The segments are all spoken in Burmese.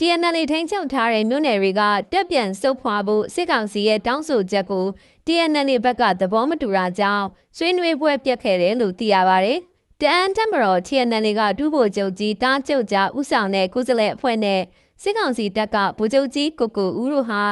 TNL ထိန်းချုပ်ထားတဲ့မြို့နယ်တွေကတက်ပြန်စုပ်ဖွာဖို့စစ်ကောင်စီရဲ့တောင်းဆိုချက်ကို TNL ဘက်ကသဘောမတူတာကြောင့်ဆွေးနွေးပွဲပြတ်ခဲ့တယ်လို့သိရပါတယ်။တအန်တက်မတော် TNL ကဒုဗိုလ်ချုပ်ကြီးတားကျုပ်ကြားဥဆောင်တဲ့ကုစလဲအဖွဲ့နဲ့စစ်ကောင်စီတပ်ကဗိုလ်ချုပ်ကြီးကိုကိုဦးတို့ဟာ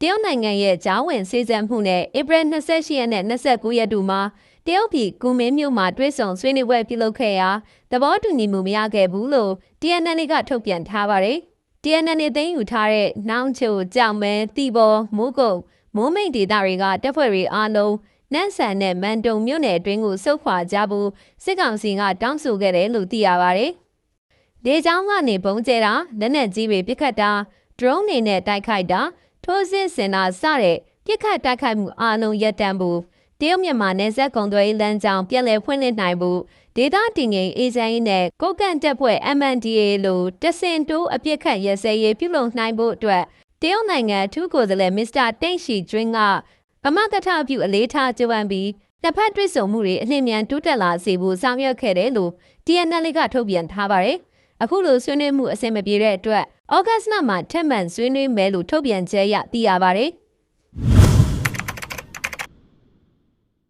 တရုတ်နိုင်ငံရဲ့ဂျားဝင်စေစံမှုနဲ့ဧပြီ28ရက်နဲ့29ရက်တို့မှာတရုတ်ပြည်ကူမင်းမြို့မှာတွဲဆုံဆွေးနွေးပွဲပြုလုပ်ခဲ့ရာသဘောတူညီမှုမရခဲ့ဘူးလို့ TNL ကထုတ်ပြန်ထားပါတယ်။ TNL သိမ်းယူထားတဲ့နောင်ချိုကြောင်မဲတီဘောမိုးကုတ်မိုးမိတ်ဒေသတွေကတပ်ဖွဲ့တွေအားလုံးနန်းဆန်နဲ့မန်တုံမြို့နယ်အတွင်းကိုစုခွာကြဖို့စစ်ကောင်စီကတောင်းဆိုခဲ့တယ်လို့သိရပါတယ်။ဒေချောင်းကနေပုံကျဲတာလက်နက်ကြီးတွေပစ်ခတ်တာဒရုန်းတွေနဲ့တိုက်ခိုက်တာထိုးစစ်ဆင်တာစတဲ့ပြစ်ခတ်တိုက်ခိုက်မှုအလုံးရပ်တန့်ဖို့ တရုတ်မြန်မာနယ်စပ်ကုံသွေးလမ်းကြောင်းပြည်လည်ဖွင့်လှစ်နိုင်ဖို့ဒေသတည်ငြိမ်အေးချမ်းရေးနဲ့ကိုကန့်တပ်ဖွဲ့ MNDA လို့တဆင်တိုးအပြစ်ခတ်ရစဲရေးပြုလုပ်နိုင်ဖို့အတွက်တရုတ်နိုင်ငံထူးကိုယ်စားလှယ်မစ္စတာတိန့်ရှီကျွင်းကဗမာတထပြုအလေးထားကြိုးပမ်းပြီးတစ်ဖက်တွေ့ဆုံမှုတွေအလင်းမြန်တိုးတက်လာစေဖို့ဆောင်ရွက်ခဲ့တယ်လို့ TNL ကထုတ်ပြန်ထားပါတယ်။အခုလိုဆွေးနွေးမှုအဆင်မပြေတဲ့အတွက်ဩဂတ်စ်လမှာထက်မှန်ဆွေးနွေးမယ်လို့ထုတ်ပြန်ချက်ရသိရပါတယ်။